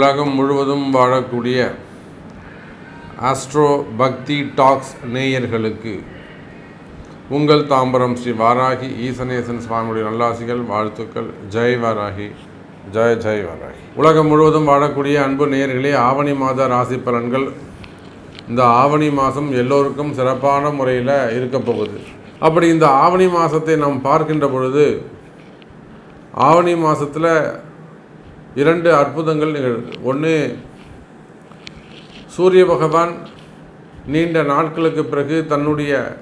உலகம் முழுவதும் வாழக்கூடிய ஆஸ்ட்ரோ பக்தி டாக்ஸ் நேயர்களுக்கு உங்கள் தாம்பரம் ஸ்ரீ வாராகி ஈசனேசன் சுவாமியுடைய நல்லாசிகள் வாழ்த்துக்கள். ஜெய் வாராகி. ஜெய ஜெய் வாராகி. உலகம் முழுவதும் வாழக்கூடிய அன்பு நேயர்களே ஆவணி மாத ராசி பலன்கள் இந்த ஆவணி மாதம் எல்லோருக்கும் சிறப்பான முறையில் இருக்க போகுது. அப்படி இந்த ஆவணி மாதத்தை நாம் பார்க்கின்ற பொழுது ஆவணி மாதத்தில் இரண்டு அற்புதங்கள் நிகழுது ஒன்று சூரிய பகவான் நீண்ட நாட்களுக்கு பிறகு தன்னுடைய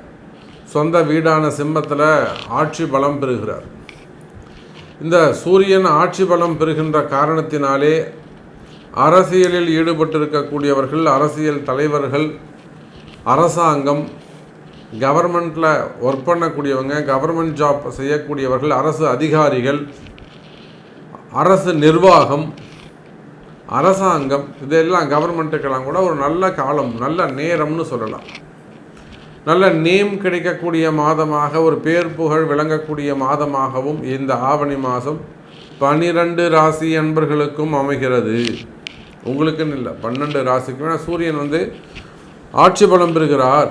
சொந்த வீடான சிம்மத்தில் ஆட்சி பலம் பெறுகிறார். இந்த சூரியன் ஆட்சி பலம் பெறுகின்ற காரணத்தினாலே அரசியலில் ஈடுபட்டிருக்கக்கூடியவர்கள் அரசியல் தலைவர்கள் அரசாங்கம் கவர்மெண்ட்டில் ஒர்க் பண்ணக்கூடியவங்க கவர்மெண்ட் ஜாப் செய்யக்கூடியவர்கள் அரசு அதிகாரிகள் அரசு நிர்வாகம் அரசாங்கம் இதெல்லாம் கவர்மெண்ட்டுக்கெல்லாம் கூட ஒரு நல்ல காலம் நல்ல நேரம்னு சொல்லலாம். நல்ல நேம் கிடைக்கக்கூடிய மாதமாக ஒரு பேர் புகழ் விளங்கக்கூடிய மாதமாகவும் இந்த ஆவணி மாதம் பனிரெண்டு ராசி அன்பர்களுக்கும் அமைகிறது. உங்களுக்குன்னு இல்லை பன்னெண்டு ராசிக்கு ஏன்னா சூரியன் வந்து ஆட்சி பலம் பெறுகிறார்.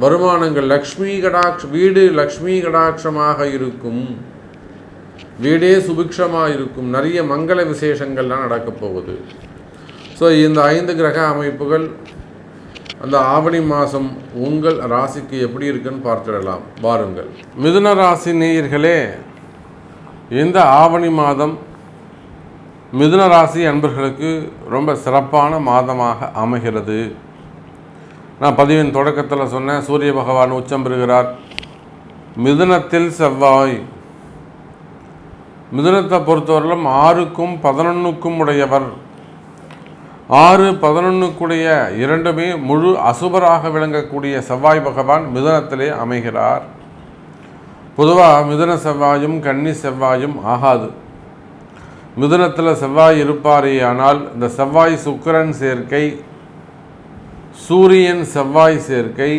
வருமானங்கள் லக்ஷ்மி கடாட்ச வீடு லக்ஷ்மி கடாட்சமாக இருக்கும். வீடே சுபிக்ஷமாக இருக்கும். நிறைய மங்கள விசேஷங்கள்லாம் நடக்கப் போகுது. ஸோ இந்த ஐந்து கிரக அமைப்புகள் அந்த ஆவணி மாதம் உங்கள் ராசிக்கு எப்படி இருக்குன்னு பார்த்துடலாம். வாருங்கள் மிதுன ராசி நேயர்களே இந்த ஆவணி மாதம் மிதுன ராசி அன்பர்களுக்கு ரொம்ப சிறப்பான மாதமாக அமைகிறது. நான் பதிவின் தொடக்கத்தில் சொன்னேன் சூரிய பகவான் உச்சம் பெறுகிறார். மிதுனத்தில் செவ்வாய். மிதுனத்தை பொறுத்தவரையிலும் ஆறுக்கும் பதினொன்றுக்கும் உடையவர். ஆறு பதினொன்றுக்குடைய இரண்டுமே முழு அசுபராக விளங்கக்கூடிய செவ்வாய் பகவான் மிதுனத்திலே அமைகிறார். பொதுவாக மிதுன செவ்வாயும் கன்னி செவ்வாயும் ஆகாது. மிதுனத்தில் செவ்வாய் இருப்பாரே ஆனால் இந்த செவ்வாய் சுக்கரன் சேர்க்கை சூரியன் செவ்வாய் சேர்க்கை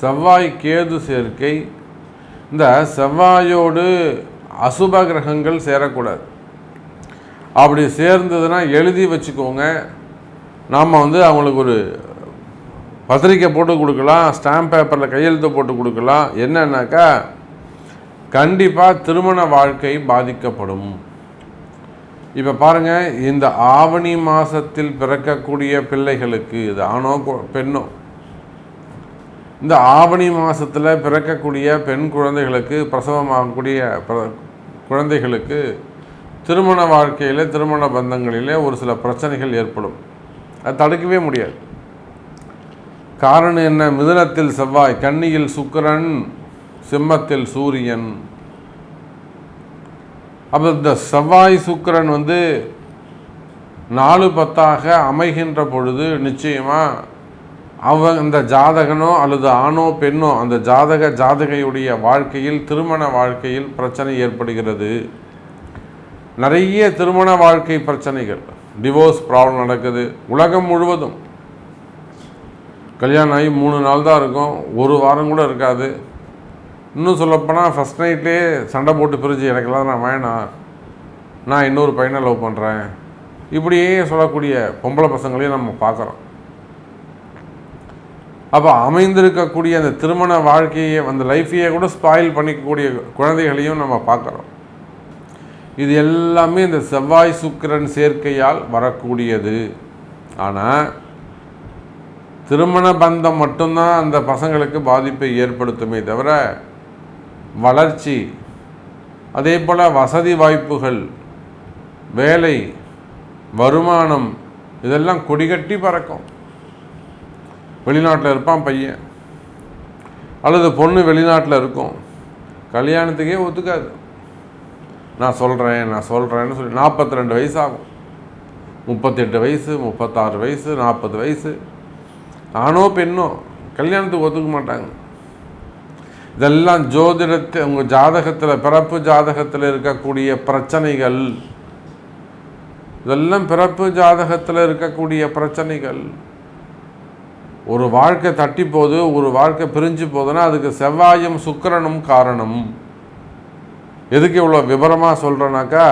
செவ்வாய் கேது சேர்க்கை. இந்த செவ்வாயோடு அசுப கிரகங்கள் சேரக்கூடாது. அப்படி சேர்ந்ததுன்னா எழுதி வச்சுக்கோங்க. நாம் வந்து அவங்களுக்கு ஒரு பத்திரிக்கை போட்டு கொடுக்கலாம் ஸ்டாம்ப் பேப்பரில் கையெழுத்து போட்டு கொடுக்கலாம். என்னன்னாக்கா கண்டிப்பாக திருமண வாழ்க்கை பாதிக்கப்படும். இப்போ பாருங்கள் இந்த ஆவணி மாதத்தில் பிறக்கக்கூடிய பிள்ளைகளுக்கு இது ஆணோ பெண்ணோ இந்த ஆவணி மாதத்தில் பிறக்கக்கூடிய பெண் குழந்தைகளுக்கு பிரசவமாகக்கூடிய குழந்தைகளுக்கு திருமண வாழ்க்கையில் திருமண பந்தங்களிலே ஒரு சில பிரச்சனைகள் ஏற்படும். அது தடுக்கவே முடியாது. காரணம் என்ன? மிதுனத்தில் செவ்வாய் கன்னியில் சுக்கிரன் சிம்மத்தில் சூரியன் அப்போ இந்த செவ்வாய் சுக்கிரன் வந்து நாலு பத்தாக அமைகின்ற பொழுது நிச்சயமாக அவன் இந்த ஜாதகனோ அல்லது ஆணோ பெண்ணோ அந்த ஜாதக ஜாதகையுடைய வாழ்க்கையில் திருமண வாழ்க்கையில் பிரச்சனை ஏற்படுகிறது. நிறைய திருமண வாழ்க்கை பிரச்சனைகள். டிவோர்ஸ் ப்ராப்ளம் நடக்குது. உலகம் முழுவதும். கல்யாணம் ஆகி மூணு நாள் தான் இருக்கும். ஒரு வாரம் கூட இருக்காது. இன்னும் சொல்லப்போனால் ஃபஸ்ட் நைட்லேயே சண்டை போட்டு பிரிஞ்சு எனக்கெல்லாம் நான் வேணாம். நான் இன்னொரு பையனை லவ் பண்ணுறேன் இப்படியே சொல்லக்கூடிய பொம்பளை பசங்களையும் நம்ம பார்க்குறோம். அப்போ அமைந்திருக்கக்கூடிய அந்த திருமண வாழ்க்கையை அந்த லைஃப்பையே கூட ஸ்பாயில் பண்ணிக்கக்கூடிய குழந்தைகளையும் நம்ம பார்க்குறோம். இது எல்லாமே இந்த செவ்வாய் சுக்கிரன் சேர்க்கையால் வரக்கூடியது. ஆனால் திருமண பந்தம் மட்டும்தான் அந்த பசங்களுக்கு பாதிப்பை ஏற்படுத்துமே தவிர வளர்ச்சி அதே போல் வசதி வாய்ப்புகள் வேலை வருமானம் இதெல்லாம் கொடிகட்டி பறக்கும். வெளிநாட்டில் இருப்பான் பையன். அல்லது பொண்ணு வெளிநாட்டில் இருக்கும். கல்யாணத்துக்கே ஒத்துக்காது. நான் சொல்கிறேன் நான் சொல்கிறேன்னு சொல்லி நாற்பத்தி ரெண்டு வயசு ஆகும் முப்பத்தெட்டு வயசு முப்பத்தாறு வயசு நாற்பது வயசு. ஆணோ பெண்ணோ கல்யாணத்துக்கு ஒத்துக்க மாட்டாங்க. இதெல்லாம் ஜோதிடத்தை உங்கள் ஜாதகத்தில் பிறப்பு ஜாதகத்தில் இருக்கக்கூடிய பிரச்சனைகள். இதெல்லாம் பிறப்பு ஜாதகத்தில் இருக்கக்கூடிய பிரச்சனைகள். ஒரு வாழ்க்கை தட்டி போது ஒரு வாழ்க்கை பிரிஞ்சு போகுதுன்னா அதுக்கு செவ்வாயும் சுக்கரனும் காரணம். எதுக்கு இவ்வளோ விவரமாக சொல்கிறேனாக்கா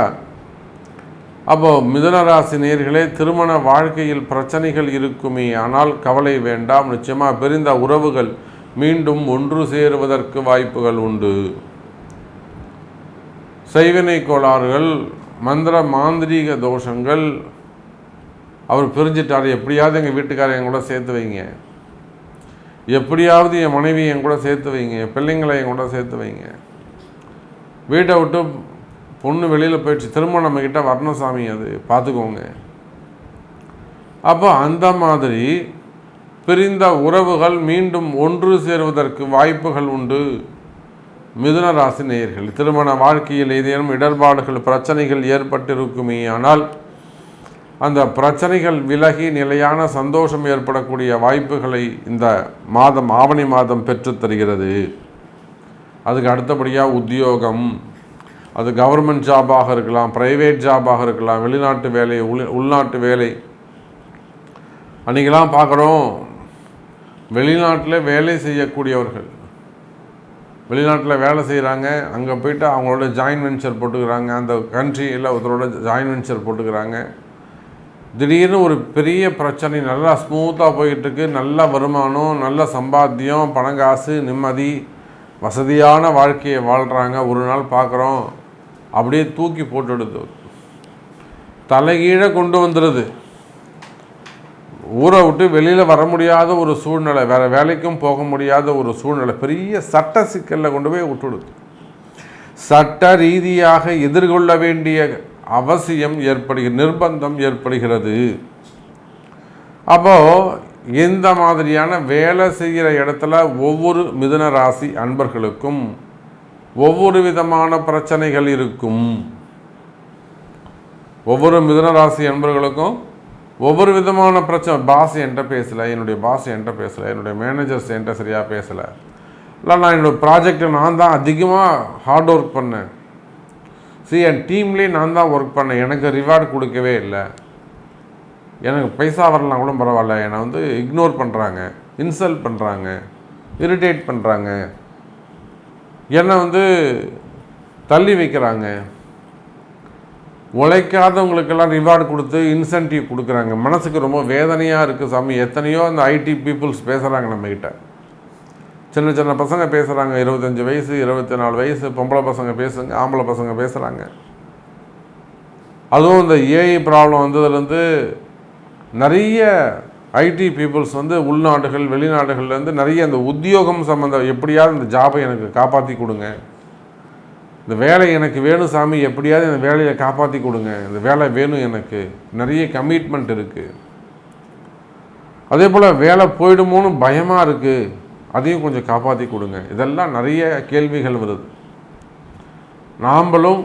அப்போ மிதுனராசி நேர்களே திருமண வாழ்க்கையில் பிரச்சனைகள் இருக்குமே ஆனால் கவலை வேண்டாம். நிச்சயமாக பிரிந்த உறவுகள் மீண்டும் ஒன்று சேருவதற்கு வாய்ப்புகள் உண்டு. செய்வினை கோளாறுகள் மந்திர மாந்திரீக தோஷங்கள் அவர் பிரிஞ்சிட்டார். எப்படியாவது எங்கள் வீட்டுக்காரர் என் கூட சேர்த்து வைங்க. எப்படியாவது என் மனைவி என் கூட சேர்த்து வைங்க. என் பிள்ளைங்களை என் கூட சேர்த்து வைங்க. வீட்டை விட்டு பொண்ணு வெளியில் போயிடுச்சு. திரும்ப நம்மக்கிட்ட வரணும் சாமி அது. பார்த்துக்கோங்க. அப்போ அந்த மாதிரி பிரிந்த உறவுகள் மீண்டும் ஒன்று சேருவதற்கு வாய்ப்புகள் உண்டு. மிதுன ராசி நேயர்கள் திருமண வாழ்க்கையில் ஏதேனும் இடர்பாடுகள் பிரச்சனைகள் ஏற்பட்டிருக்குமே ஆனால் அந்த பிரச்சனைகள் விலகி நிலையான சந்தோஷம் ஏற்படக்கூடிய வாய்ப்புகளை இந்த மாதம் ஆவணி மாதம் பெற்று தருகிறது. அதுக்கு அடுத்தபடியாக உத்தியோகம். அது கவர்மெண்ட் ஜாபாக இருக்கலாம் ப்ரைவேட் ஜாபாக இருக்கலாம் வெளிநாட்டு வேலை உள் உள்நாட்டு வேலை. அன்றைக்கெல்லாம் பார்க்குறோம் வெளிநாட்டில் வேலை செய்யக்கூடியவர்கள். வெளிநாட்டில் வேலை செய்கிறாங்க அங்கே போயிட்டு அவங்களோட ஜாயின் வெஞ்சர் போட்டுக்கிறாங்க அந்த கண்ட்ரியில் ஒருத்தரோட ஜாயின் வெஞ்சர் போட்டுக்கிறாங்க. திடீர்னு ஒரு பெரிய பிரச்சனை நல்லா ஸ்மூத்தாக போயிட்டுருக்கு நல்ல வருமானம் நல்ல சம்பாத்தியம் பணங்காசு நிம்மதி வசதியான வாழ்க்கையை வாழ்கிறாங்க ஒரு நாள் பார்க்குறோம் அப்படியே தூக்கி போட்டுடுது. தலைகீழே கொண்டு வந்துடுது ஊரை விட்டு வெளியில் வர முடியாத ஒரு சூழ்நிலை வேறு வேலைக்கும் போக முடியாத ஒரு சூழ்நிலை பெரிய சட்ட சிக்கலில் கொண்டு போய் விட்டுடுது சட்ட ரீதியாக எதிர்கொள்ள வேண்டிய அவசியம் ஏற்படுகிற நிர்பந்தம் ஏற்படுகிறது. அப்போது இந்த மாதிரியான வேலை செய்கிற இடத்துல ஒவ்வொரு மிதுன ராசி அன்பர்களுக்கும் ஒவ்வொரு விதமான பிரச்சனைகள் இருக்கும். ஒவ்வொரு மிதுன ராசி அன்பர்களுக்கும் ஒவ்வொரு விதமான பிரச்சனை பாஸ் என்கிட்ட பேசலை என்னுடைய பாஸ் என்கிட்ட பேசலை என்னுடைய மேனேஜர்ஸ் என்கிட்ட சரியாக பேசலை. இல்லை நான் என்னோடய ப்ராஜெக்டை நான் தான் அதிகமாக ஹார்ட் ஒர்க் பண்ணேன். சரி என் டீம்லேயே நான் தான் ஒர்க் பண்ணேன். எனக்கு ரிவார்டு கொடுக்கவே இல்லை. எனக்கு பைசா வரலாம் கூட பரவாயில்ல. என்னை வந்து இக்னோர் பண்ணுறாங்க இன்சல்ட் பண்ணுறாங்க இரிட்டேட் பண்ணுறாங்க என்னை வந்து தள்ளி வைக்கிறாங்க. உழைக்காதவங்களுக்கெல்லாம் ரிவார்டு கொடுத்து இன்சென்டிவ் கொடுக்குறாங்க. மனசுக்கு ரொம்ப வேதனையாக இருக்குது சாமி. எத்தனையோ அந்த ஐடி பீப்புள்ஸ் பேசுகிறாங்க நம்மக்கிட்ட சின்ன சின்ன பசங்க பேசுகிறாங்க இருபத்தஞ்சி வயசு இருபத்தி நாலு வயசு பொம்பளை பசங்க பேசுங்க ஆம்பளை பசங்க பேசுகிறாங்க அதுவும் இந்த ஏஐ ப்ராப்ளம் வந்ததுலேருந்து நிறைய ஐடி பீப்புள்ஸ் வந்து உள்நாடுகள் வெளிநாடுகள்லேருந்து நிறைய அந்த உத்தியோகம் சம்மந்தம் எப்படியாவது இந்த ஜாபை எனக்கு காப்பாற்றி கொடுங்க. இந்த வேலை எனக்கு வேணும் சாமி எப்படியாவது இந்த வேலையை காப்பாற்றி கொடுங்க. இந்த வேலை வேணும் எனக்கு. நிறைய கமிட்மெண்ட் இருக்குது அதே போல் வேலை போயிடுமோன்னு பயமாக இருக்குது அதையும் கொஞ்சம் காப்பாற்றி கொடுங்க. இதெல்லாம் நிறைய கேள்விகள் வருது. நாம்பளும்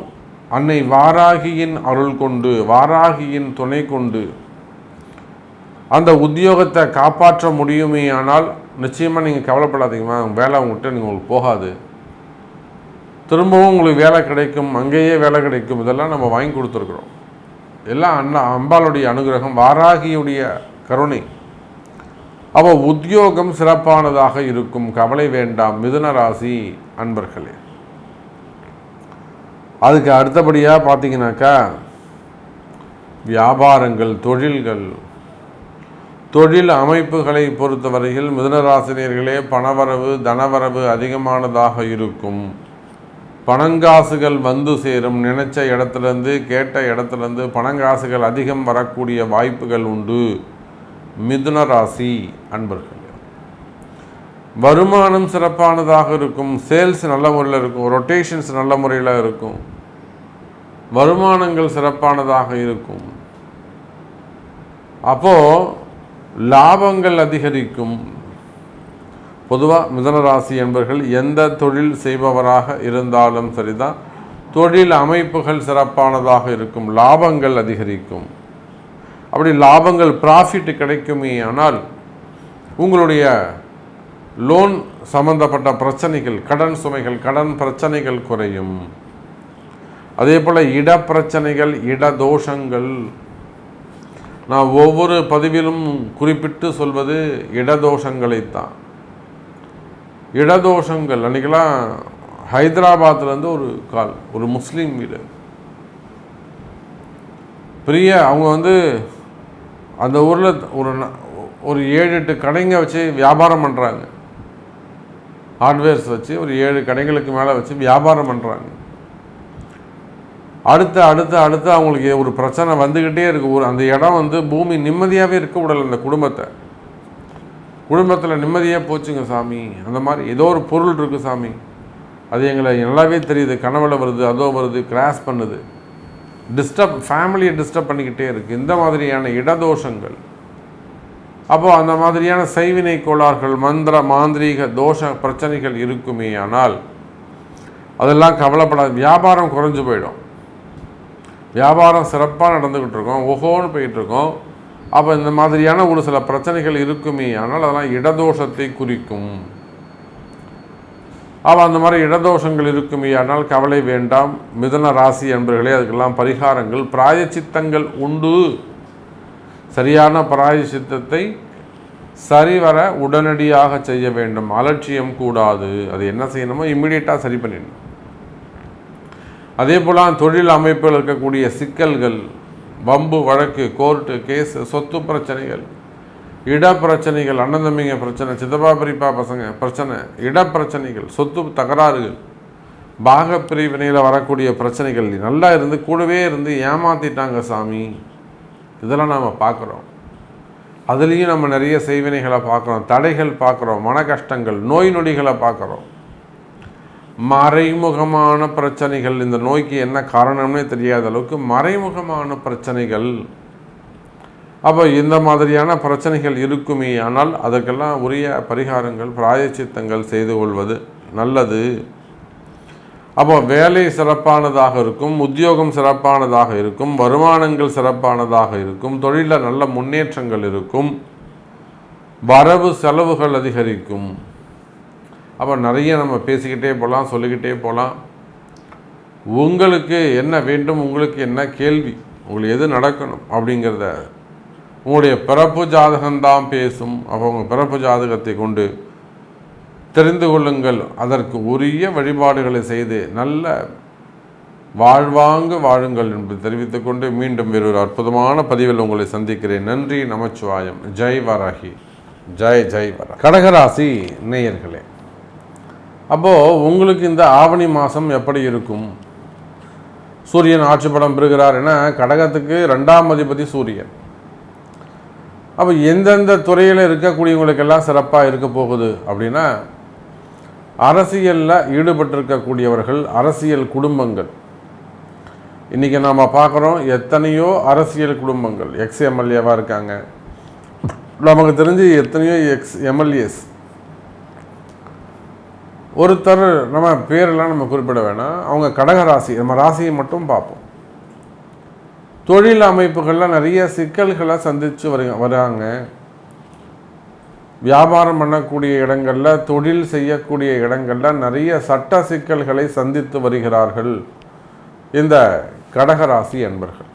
அன்னை வாராகியின் அருள் கொண்டு வாராகியின் துணை கொண்டு அந்த உத்தியோகத்தை காப்பாற்ற முடியுமே ஆனால் நிச்சயமாக நீங்கள் கவலைப்படாதீங்கம்மா வேலை உங்கள்கிட்ட நீங்கள் உங்களுக்கு போகாது. திரும்பவும் உங்களுக்கு வேலை கிடைக்கும் அங்கேயே வேலை கிடைக்கும் இதெல்லாம் நம்ம வாங்கி கொடுத்துருக்குறோம். எல்லாம் அண்ணா அம்பாளுடைய அனுகிரகம் வாராகியுடைய கருணை. அப்போ உத்தியோகம் சிறப்பானதாக இருக்கும் கவலை வேண்டாம் மிதுன ராசி அன்பர்களே. அதுக்கு அடுத்தபடியாக பார்த்தீங்கன்னாக்கா வியாபாரங்கள் தொழில்கள். தொழில் அமைப்புகளை பொறுத்தவரையில் மிதுனராசினியர்களே பணவரவு தனவரவு அதிகமானதாக இருக்கும். பணங்காசுகள் வந்து சேரும். நினைச்ச இடத்துலேருந்து கேட்ட இடத்துலேருந்து பணங்காசுகள் அதிகம் வரக்கூடிய வாய்ப்புகள் உண்டு. மிதுன ராசி அன்பர்கள் வருமானம் சிறப்பானதாக இருக்கும். சேல்ஸ் நல்ல முறையில் இருக்கும். ரொட்டேஷன்ஸ் நல்ல முறையில் இருக்கும். வருமானங்கள் சிறப்பானதாக இருக்கும். அப்போது லாபங்கள் அதிகரிக்கும். பொதுவாக மிதனராசி என்பர்கள் எந்த தொழில் செய்பவராக இருந்தாலும் சரிதான். தொழில் அமைப்புகள் சிறப்பானதாக இருக்கும் லாபங்கள் அதிகரிக்கும். அப்படி லாபங்கள் ப்ராஃபிட் கிடைக்குமே ஆனால் உங்களுடைய லோன் சம்பந்தப்பட்ட பிரச்சனைகள் கடன் சுமைகள் கடன் பிரச்சனைகள் குறையும். அதே போல் இட பிரச்சனைகள் இட தோஷங்கள். நான் ஒவ்வொரு பதிவிலும் குறிப்பிட்டு சொல்வது இடதோஷங்களைத்தான் இடதோஷங்கள். அன்றைக்கெல்லாம் ஹைதராபாத்லேருந்து ஒரு கால் ஒரு முஸ்லீம் வீடு. பெரிய அவங்க வந்து அந்த ஊரில் ஒரு ஒரு ஏழு எட்டு கடைங்க வச்சு வியாபாரம் பண்ணுறாங்க ஹார்ட்வேர்ஸ் வச்சு ஒரு ஏழு கடைகளுக்கு மேலே வச்சு வியாபாரம் பண்ணுறாங்க அடுத்து அடுத்து அடுத்து அவங்களுக்கு ஒரு பிரச்சனை வந்துக்கிட்டே இருக்குது ஒரு அந்த இடம் வந்து பூமி நிம்மதியாகவே இருக்க விடலை அந்த குடும்பத்தை. குடும்பத்தில் நிம்மதியாக போச்சுங்க சாமி. அந்த மாதிரி ஏதோ ஒரு பொருள் இருக்குது சாமி. அது எங்களை நல்லாவே தெரியுது. கனவுல வருது அதோ வருது கிராஸ் பண்ணுது. டிஸ்டர்ப் ஃபேமிலியை டிஸ்டர்ப் பண்ணிக்கிட்டே இருக்குது இந்த மாதிரியான இடதோஷங்கள். அப்போது அந்த மாதிரியான செய்வினை கோளாறுகள் மந்திர மாந்திரீக தோஷ பிரச்சனைகள் இருக்குமே ஆனால் அதெல்லாம் கவலைப்படாது. வியாபாரம் குறைஞ்சு போயிடும். வியாபாரம் சிறப்பாக நடந்துக்கிட்டு இருக்கோம். ஒஹோன்னு போயிட்டுருக்கோம் அப்போ இந்த மாதிரியான ஒரு சில பிரச்சனைகள் இருக்குமே ஆனால் அதெல்லாம் இடதோஷத்தை குறிக்கும். அப்போ அந்த மாதிரி இடதோஷங்கள் இருக்குமே ஆனால் கவலை வேண்டாம். மிதன ராசி என்பர்களே அதுக்கெல்லாம் பரிகாரங்கள் பிராயச்சித்தங்கள் உண்டு. சரியான பிராயச்சித்தத்தை சரிவர உடனடியாக செய்ய வேண்டும். அலட்சியம் கூடாது. அது என்ன செய்யணுமோ இம்மிடியட்டாக சரி பண்ணிடணும். அதே போல் தொழில் அமைப்பில் இருக்கக்கூடிய சிக்கல்கள் வம்பு வழக்கு கோர்ட்டு கேஸு சொத்து பிரச்சனைகள் இட பிரச்சனைகள் அண்ணன் தம்பிங்க பிரச்சனை சித்தப்பா பிரிப்பா பசங்க பிரச்சனை இட பிரச்சனைகள் சொத்து தகராறுகள் பாக பிரிவினையில் வரக்கூடிய பிரச்சனைகள் நல்லா இருந்து கூடவே இருந்து ஏமாற்றிட்டாங்க சாமி. இதெல்லாம் நாம் பார்க்குறோம். அதுலேயும் நம்ம நிறைய செய்வினைகளை பார்க்குறோம் தடைகள் பார்க்குறோம் மன கஷ்டங்கள் நோய் நொடிகளை பார்க்குறோம். மறைமுகமான பிரச்சனைகள் இந்த நோய்க்கு என்ன காரணம்னே தெரியாத அளவுக்கு மறைமுகமான பிரச்சனைகள். அப்போ இந்த மாதிரியான பிரச்சனைகள் இருக்குமே ஆனால் அதற்கெல்லாம் உரிய பரிகாரங்கள் பிராயச்சித்தங்கள் செய்து கொள்வது நல்லது. அப்போ வேலை சிறப்பானதாக இருக்கும் உத்தியோகம் சிறப்பானதாக இருக்கும் வருமானங்கள் சிறப்பானதாக இருக்கும் தொழிலில் நல்ல முன்னேற்றங்கள் இருக்கும் வரவு செலவுகள் அதிகரிக்கும். அப்போ நிறைய நம்ம பேசிக்கிட்டே போகலாம் சொல்லிக்கிட்டே போகலாம் உங்களுக்கு என்ன வேண்டும் உங்களுக்கு என்ன கேள்வி உங்களுக்கு எது நடக்கணும் அப்படிங்கிறத உங்களுடைய பிறப்பு ஜாதகம்தான் பேசும். அப்போ உங்கள் பிறப்பு ஜாதகத்தை கொண்டு தெரிந்து கொள்ளுங்கள். அதற்கு உரிய வழிபாடுகளை செய்து நல்ல வாழ்வாங்கு வாழுங்கள் என்று தெரிவித்துக்கொண்டு மீண்டும் வேறொரு அற்புதமான பதிவில் உங்களை சந்திக்கிறேன். நன்றி நமச்சிவாயம். ஜெய் வராகி. ஜெய் ஜெய் வர கடகராசி நேயர்களே. அப்போது உங்களுக்கு இந்த ஆவணி மாதம் எப்படி இருக்கும்? சூரியன் ஆட்சி படம் பெறுகிறார் என கடகத்துக்கு ரெண்டாம் அதிபதி சூரியன். அப்போ எந்தெந்த துறையில் இருக்கக்கூடியவங்களுக்கெல்லாம் சிறப்பாக இருக்க போகுது அப்படின்னா அரசியலில் ஈடுபட்டிருக்கக்கூடியவர்கள் அரசியல் குடும்பங்கள். இன்றைக்கி நாம் பார்க்குறோம் எத்தனையோ அரசியல் குடும்பங்கள். எக்ஸ் எம்எல்ஏவாக இருக்காங்க. நமக்கு தெரிஞ்சு எத்தனையோ எக்ஸ் எம்எல்ஏஸ் ஒருத்தர் நம்ம பேரெல்லாம் நம்ம குறிப்பிட வேணாம். அவங்க கடக ராசி நம்ம ராசியை மட்டும் பார்ப்போம். தொழில் அமைப்புகளில் நிறைய சிக்கல்களை சந்தித்து வரு வராங்க. வியாபாரம் பண்ணக்கூடிய இடங்களில் தொழில் செய்யக்கூடிய இடங்களில் நிறைய சட்ட சிக்கல்களை சந்தித்து வருகிறார்கள் இந்த கடகராசி என்பர்கள்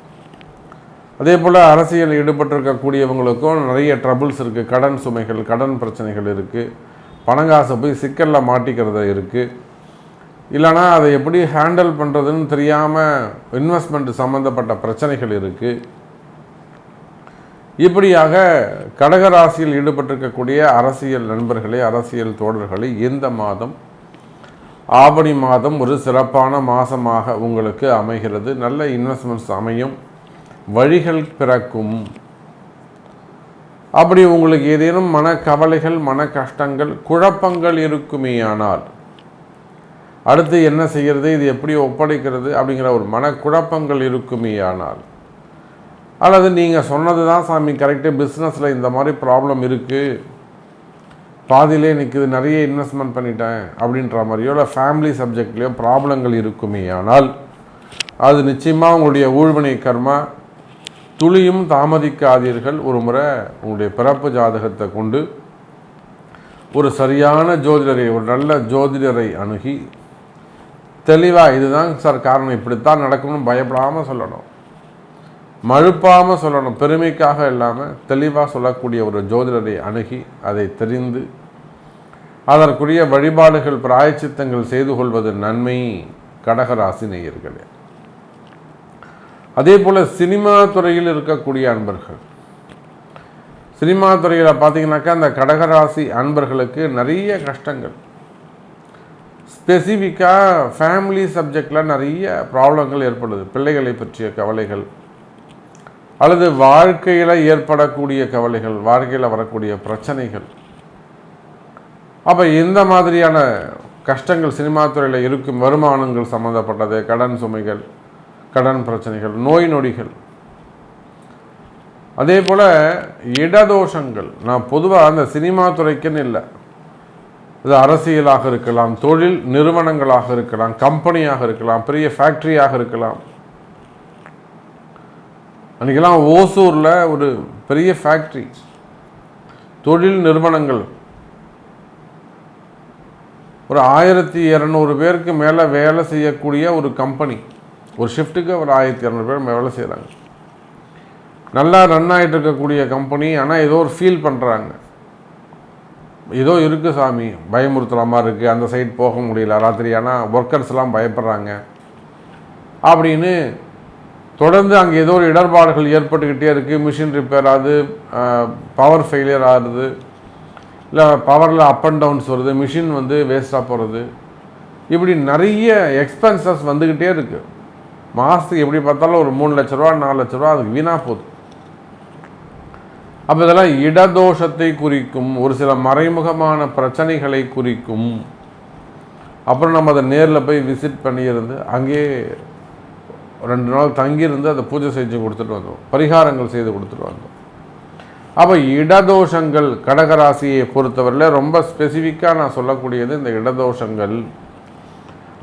அதே போல் அரசியல் ஈடுபட்டிருக்கக்கூடியவங்களுக்கும் நிறைய ட்ரபுள்ஸ் இருக்குது கடன் சுமைகள் கடன் பிரச்சனைகள் இருக்குது பணங்காசை போய் சிக்கலில் மாட்டிக்கிறது இருக்குது இல்லைனா அதை எப்படி ஹேண்டில் பண்ணுறதுன்னு தெரியாமல் இன்வெஸ்ட்மெண்ட் சம்மந்தப்பட்ட பிரச்சனைகள் இருக்குது இப்படியாக கடகராசியில் ஈடுபட்டிருக்கக்கூடிய அரசியல் நண்பர்களே அரசியல் தோழர்களே இந்த மாதம் ஆவணி மாதம் ஒரு சிறப்பான மாதமாக உங்களுக்கு அமைகிறது. நல்ல இன்வெஸ்ட்மெண்ட்ஸ் அமையும். வழிகள் பிறக்கும். அப்படி உங்களுக்கு ஏதேனும் மன கவலைகள் மன கஷ்டங்கள் குழப்பங்கள் இருக்குமேயானால் அடுத்து என்ன செய்கிறது இது எப்படி ஒப்படைக்கிறது அப்படிங்கிற ஒரு மனக்குழப்பங்கள் இருக்குமேயானால் அல்லது நீங்கள் சொன்னது தான் சாமி கரெக்டாக பிஸ்னஸில் இந்த மாதிரி ப்ராப்ளம் இருக்குது பாதியிலே நிற்குது நிறைய இன்வெஸ்ட்மெண்ட் பண்ணிட்டேன் அப்படின்ற மாதிரியோ இல்லை ஃபேமிலி சப்ஜெக்ட்லேயோ ப்ராப்ளங்கள் இருக்குமே ஆனால் அது நிச்சயமாக உங்களுடைய ஊழ்வினை கர்மா துளியும் தாமதிக்காதீர்கள். ஒரு முறை உங்களுடைய பிறப்பு ஜாதகத்தை கொண்டு ஒரு சரியான ஜோதிடரை ஒரு நல்ல ஜோதிடரை அணுகி தெளிவாக இதுதான் சார் காரணம் இப்படித்தான் நடக்கணும்னு பயப்படாமல் சொல்லணும். மழுப்பாமல் சொல்லணும். பெருமைக்காக இல்லாமல் தெளிவாக சொல்லக்கூடிய ஒரு ஜோதிடரை அணுகி அதை தெரிந்து அதற்குரிய வழிபாடுகள் பிராயச்சித்தங்கள் செய்து கொள்வது நன்மை கடகராசி நேயர்களே. அதே போல் சினிமா துறையில் இருக்கக்கூடிய அன்பர்கள். சினிமா துறையில் பார்த்தீங்கன்னாக்கா அந்த கடகராசி அன்பர்களுக்கு நிறைய கஷ்டங்கள். ஸ்பெசிஃபிக்காக ஃபேமிலி சப்ஜெக்டில் நிறைய ப்ராப்ளங்கள் ஏற்படுது. பிள்ளைகளை பற்றிய கவலைகள் அல்லது வாழ்க்கையில் ஏற்படக்கூடிய கவலைகள் வாழ்க்கையில் வரக்கூடிய பிரச்சனைகள். அப்போ இந்த மாதிரியான கஷ்டங்கள் சினிமா துறையில் இருக்கும் வருமானங்கள் சம்மந்தப்பட்டது கடன் சுமைகள் கடன் பிரச்சனைகள் நோய் நொடிகள். அதே போல் இடதோஷங்கள். நான் பொதுவாக அந்த சினிமா துறைக்குன்னு இல்லை. இது அரசியலாக இருக்கலாம் தொழில் நிறுவனங்களாக இருக்கலாம் கம்பெனியாக இருக்கலாம் பெரிய ஃபேக்ட்ரியாக இருக்கலாம். அன்றைக்கெல்லாம் ஓசூரில் ஒரு பெரிய ஃபேக்ட்ரி தொழில் நிறுவனங்கள். ஒரு ஆயிரத்தி இரநூறு பேருக்கு மேலே வேலை செய்யக்கூடிய ஒரு கம்பெனி ஒரு ஷிஃப்ட்டுக்கு ஒரு ஆயிரத்தி இரநூறு பேர் வேலை செய்கிறாங்க நல்லா ரன் ஆகிட்டு இருக்கக்கூடிய கம்பெனி ஆனால் ஏதோ ஒரு ஃபீல் பண்ணுறாங்க ஏதோ இருக்குது சாமி பயமுறுத்துகிற மாதிரி இருக்குது அந்த சைட் போக முடியல ராத்திரி ஆனால் ஒர்க்கர்ஸ்லாம் பயப்படுறாங்க. அப்படின்னு தொடர்ந்து அங்கே ஏதோ ஒரு இடர்பாடுகள் ஏற்பட்டுக்கிட்டே இருக்குது மிஷின் ரிப்பேர் ஆகுது பவர் ஃபெயிலியர் ஆகுது. இல்லை பவரில் அப் அண்ட் டவுன்ஸ் வருது மிஷின் வந்து வேஸ்ட்டாக போகிறது இப்படி நிறைய எக்ஸ்பென்சஸ் வந்துக்கிட்டே இருக்குது மாதத்துக்கு எப்படி பார்த்தாலும் ஒரு மூணு லட்ச ரூபா நாலு லட்ச ரூபா அதுக்கு வீணாக போகுது. அப்போ இதெல்லாம் இடதோஷத்தை குறிக்கும் ஒரு சில மறைமுகமான பிரச்சனைகளை குறிக்கும். அப்புறம் நம்ம அதை நேரில் போய் விசிட் பண்ணியிருந்து அங்கேயே ரெண்டு நாள் தங்கியிருந்து அதை பூஜை செஞ்சு கொடுத்துட்டு வந்தோம். பரிகாரங்கள் செய்து கொடுத்துட்டு வந்தோம். அப்போ இடதோஷங்கள் கடகராசியை பொறுத்தவரையில் ரொம்ப ஸ்பெசிஃபிக்காக நான் சொல்லக்கூடியது இந்த இடதோஷங்கள்.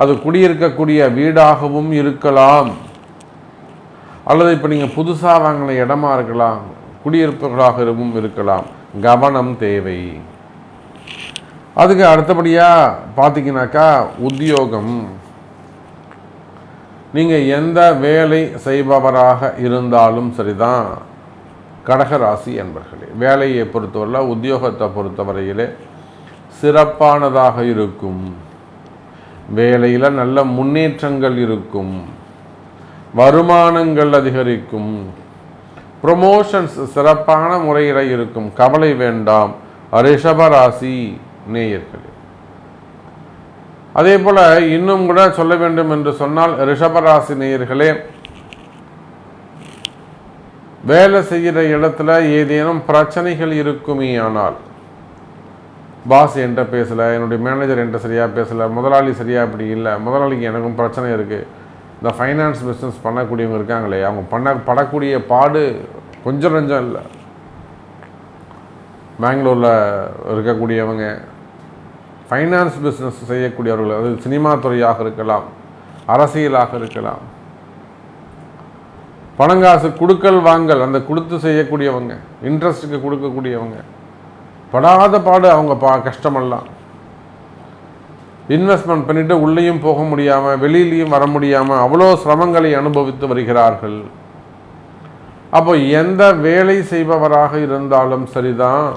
அது குடியிருக்கக்கூடிய வீடாகவும் இருக்கலாம். அல்லது இப்போ நீங்கள் புதுசாக வாங்கின இடமா இருக்கலாம் குடியிருப்புகளாகவும் இருக்கலாம். கவனம் தேவை. அதுக்கு அடுத்தபடியாக பார்த்தீங்கன்னாக்கா உத்தியோகம். நீங்கள் எந்த வேலை செய்பவராக இருந்தாலும் சரிதான். கடகராசி என்பர்களே வேலையை பொறுத்தவரையில் உத்தியோகத்தை பொறுத்தவரையிலே சிறப்பானதாக இருக்கும். வேலையில் நல்ல முன்னேற்றங்கள் இருக்கும். வருமானங்கள் அதிகரிக்கும். ப்ரொமோஷன்ஸ் சிறப்பான முறையில் இருக்கும். கவலை வேண்டாம். ரிஷபராசி நேயர்களே. அதே போல் இன்னும் கூட சொல்ல வேண்டும் என்று சொன்னால் ரிஷபராசி நேயர்களே வேலை செய்கிற இடத்துல ஏதேனும் பிரச்சனைகள் இருக்குமே ஆனால் பாஸ் என்கிட்ட பேசலை என்னுடைய மேனேஜர் என்கிட்ட சரியாக பேசலை முதலாளி சரியாக அப்படி இல்லை முதலாளிக்கு எனக்கும் பிரச்சனை இருக்குது இந்த ஃபைனான்ஸ் பிஸ்னஸ் பண்ணக்கூடியவங்க இருக்காங்களே அவங்க பண்ண படக்கூடிய பாடு கொஞ்சம் நஞ்சம் இல்லை. பெங்களூரில் இருக்கக்கூடியவங்க ஃபைனான்ஸ் பிஸ்னஸ் செய்யக்கூடியவர்கள் அது சினிமா துறையாக இருக்கலாம் அரசியலாக இருக்கலாம். பணங்காசு கொடுக்கல் வாங்கல் அந்த கொடுத்து செய்யக்கூடியவங்க இன்ட்ரெஸ்ட்டுக்கு கொடுக்கக்கூடியவங்க. படாத பாடு அவங்க பா கஷ்டமெல்லாம். இன்வெஸ்ட்மெண்ட் பண்ணிவிட்டு உள்ளேயும் போக முடியாமல் வெளியிலையும் வர முடியாமல் அவ்வளோ சிரமங்களை அனுபவித்து வருகிறார்கள். அப்போ எந்த வேலை செய்பவராக இருந்தாலும் சரிதான்.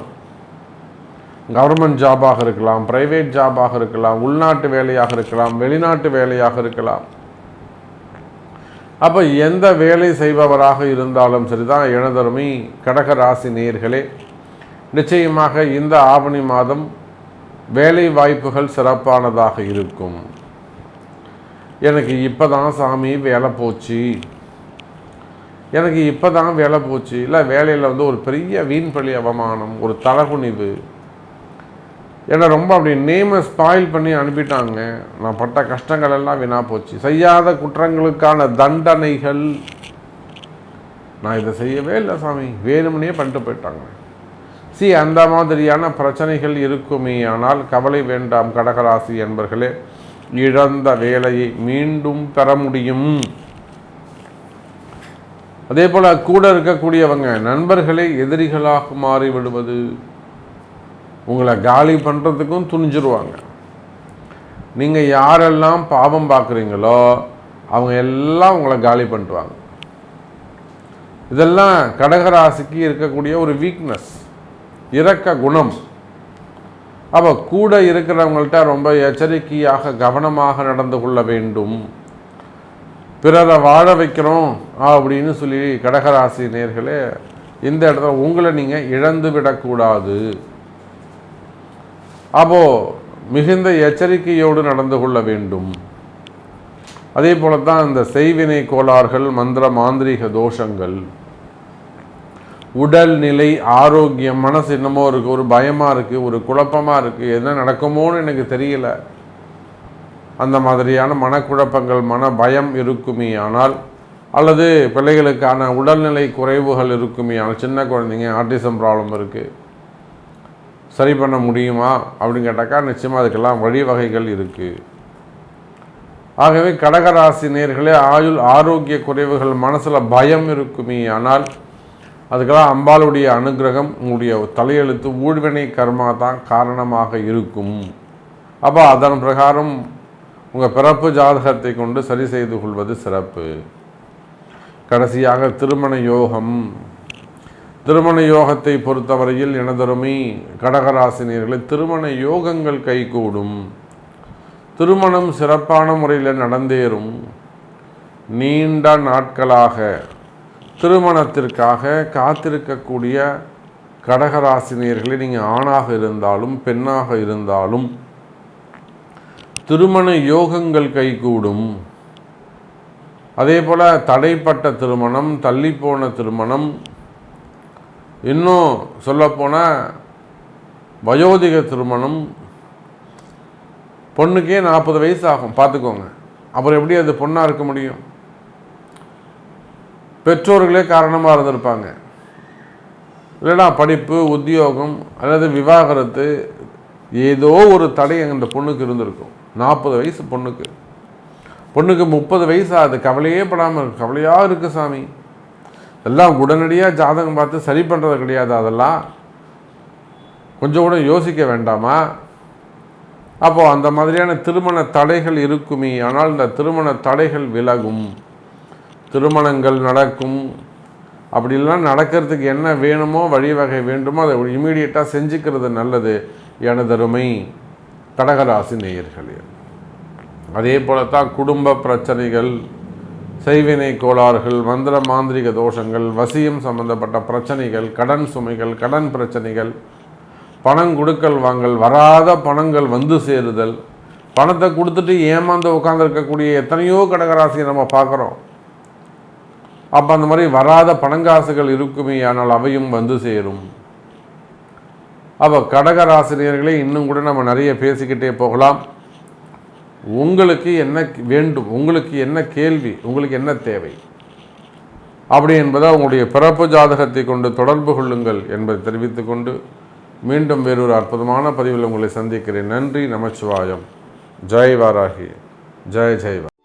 கவர்மெண்ட் ஜாபாக இருக்கலாம் பிரைவேட் ஜாபாக இருக்கலாம் உள்நாட்டு வேலையாக இருக்கலாம் வெளிநாட்டு வேலையாக இருக்கலாம். அப்போ எந்த வேலை செய்பவராக இருந்தாலும் சரிதான். எனதருமை கடக ராசி நேர்களே நிச்சயமாக இந்த ஆவணி மாதம் வேலை வாய்ப்புகள் சிறப்பானதாக இருக்கும். எனக்கு இப்போ தான் சாமி வேலை போச்சு. எனக்கு இப்போ தான் வேலை போச்சு. இல்லை வேலையில் வந்து ஒரு பெரிய வீண்பழி அவமானம் ஒரு தலகுனிவு. என்னை ரொம்ப அப்படி நேமை ஸ்பாயில் பண்ணி அனுப்பிட்டாங்க. நான் பட்ட கஷ்டங்கள் எல்லாம் வீணா போச்சு. செய்யாத குற்றங்களுக்கான தண்டனைகள். நான் இதை செய்யவே இல்லை சாமி. வேணும்னே பண்ணிட்டு போயிட்டாங்க. சி அந்த மாதிரியான பிரச்சனைகள் இருக்குமே. ஆனால் கவலை வேண்டாம் கடகராசி என்பர்களே. இழந்த வேலையை மீண்டும் பெற முடியும். அதே போல் கூட இருக்கக்கூடியவங்க நண்பர்களே எதிரிகளாக மாறி விடுவது உங்களை காலி பண்ணுறதுக்கும் துணிஞ்சிருவாங்க. நீங்கள் யாரெல்லாம் பாவம் பார்க்குறீங்களோ அவங்க எல்லாம் உங்களை காலி பண்ணிட்டுவாங்க இதெல்லாம் கடகராசிக்கு இருக்கக்கூடிய ஒரு வீக்னஸ் இறக்க குணம். அப்போ கூட இருக்கிறவங்கள்ட்ட ரொம்ப எச்சரிக்கையாக கவனமாக நடந்து கொள்ள வேண்டும். பிறரை வாழ வைக்கிறோம் அப்படின்னு சொல்லி கடகராசி நேர்களே இந்த இடத்துல உங்களை நீங்கள் இழந்து விடக்கூடாது. அப்போ மிகுந்த எச்சரிக்கையோடு நடந்து கொள்ள வேண்டும். அதே போல தான் இந்த செய்வினை கோளாறுகள் மந்திர மாந்திரீக தோஷங்கள். உடல்நிலை ஆரோக்கியம் மனசு என்னமோ இருக்குது ஒரு பயமாக இருக்குது ஒரு குழப்பமாக இருக்குது என்ன நடக்குமோன்னு எனக்கு தெரியல. அந்த மாதிரியான மனக்குழப்பங்கள் மன பயம் இருக்குமே ஆனால் அல்லது பிள்ளைகளுக்கான உடல்நிலை குறைவுகள் இருக்குமே ஆனால் சின்ன குழந்தைங்க ஆர்டிசம் ப்ராப்ளம் இருக்குது சரி பண்ண முடியுமா? அப்படின்னு கேட்டாக்கா நிச்சயமாக அதுக்கெல்லாம் வழிவகைகள் இருக்குது ஆகவே கடகராசி நேர்களே ஆயுள் ஆரோக்கிய குறைவுகள் மனசில் பயம் இருக்குமே ஆனால் அதுக்கெல்லாம் அம்பாளுடைய அனுகிரகம் உங்களுடைய தலையெழுத்து ஊழ்வினை கர்மா தான் காரணமாக இருக்கும். அப்போ அதன் பிரகாரம் உங்கள் பிறப்பு ஜாதகத்தை கொண்டு சரி செய்து கொள்வது சிறப்பு. கடைசியாக திருமண யோகம். திருமண யோகத்தை பொறுத்தவரையில் எனதருமை கடகராசினியர்களை திருமண யோகங்கள் கைகூடும். திருமணம் சிறப்பான முறையில் நடந்தேறும். நீண்ட நாட்களாக திருமணத்திற்காக காத்திருக்கக்கூடிய கடகராசினியர்களே நீங்கள் ஆணாக இருந்தாலும் பெண்ணாக இருந்தாலும் திருமண யோகங்கள் கைகூடும். அதே போல் தடைப்பட்ட திருமணம் தள்ளிப்போன திருமணம் இன்னும் சொல்லப்போனால் வயோதிக திருமணம் பொண்ணுக்கே நாற்பது வயசு ஆகும். பார்த்துக்கோங்க. அப்புறம் எப்படி அது பொண்ணாக இருக்க முடியும்? பெற்றோர்களே காரணமாக இருந்திருப்பாங்க. இல்லைனா படிப்பு உத்தியோகம் அல்லது விவாகரத்து ஏதோ ஒரு தடை அந்த பொண்ணுக்கு இருந்திருக்கும். நாற்பது வயசு பொண்ணுக்கு. பொண்ணுக்கு முப்பது வயசு ஆகுது கவலையே படாமல் இருக்கு. கவலையாக இருக்குது சாமி. எல்லாம் உடனடியாக ஜாதகம் பார்த்து சரி பண்ணுறது கிடையாது. அதெல்லாம் கொஞ்சம் கூட யோசிக்க வேண்டாமா? அப்போது அந்த மாதிரியான திருமண தடைகள் இருக்குமே. ஆனால் இந்த திருமண தடைகள் விலகும். திருமணங்கள் நடக்கும். அப்படிலாம் நடக்கிறதுக்கு என்ன வேணுமோ வழிவகை வேண்டுமோ அதை இமீடியட்டாக செஞ்சுக்கிறது நல்லது. எனதருமை கடகராசி நேயர்களே. அதே போல தான் குடும்ப பிரச்சனைகள் செய்வினை கோளாறுகள் மந்திர மாந்திரிக தோஷங்கள் வசியம் சம்பந்தப்பட்ட பிரச்சனைகள் கடன் சுமைகள் கடன் பிரச்சனைகள் பணம் கொடுக்கல் வாங்கல் வராத பணங்கள் வந்து சேருதல். பணத்தை கொடுத்துட்டு ஏமாந்து உட்காந்துருக்கக்கூடிய எத்தனையோ கடகராசியை நம்ம பார்க்குறோம். அப்போ அந்த மாதிரி வராத பணங்காசுகள் இருக்குமே ஆனால் அவையும் வந்து சேரும். அப்போ கடகராசினியர்களே இன்னும் கூட நம்ம நிறைய பேசிக்கிட்டே போகலாம். உங்களுக்கு என்ன வேண்டும்? உங்களுக்கு என்ன கேள்வி? உங்களுக்கு என்ன தேவை? அப்படி என்பதை உங்களுடைய பிறப்பு ஜாதகத்தை கொண்டு தொடர்பு கொள்ளுங்கள் என்பதை தெரிவித்துக்கொண்டு மீண்டும் வேறொரு அற்புதமான பதிவில் உங்களை சந்திக்கிறேன். நன்றி நமச்சிவாயம். ஜெய் வாராகி. ஜெய் ஜெய்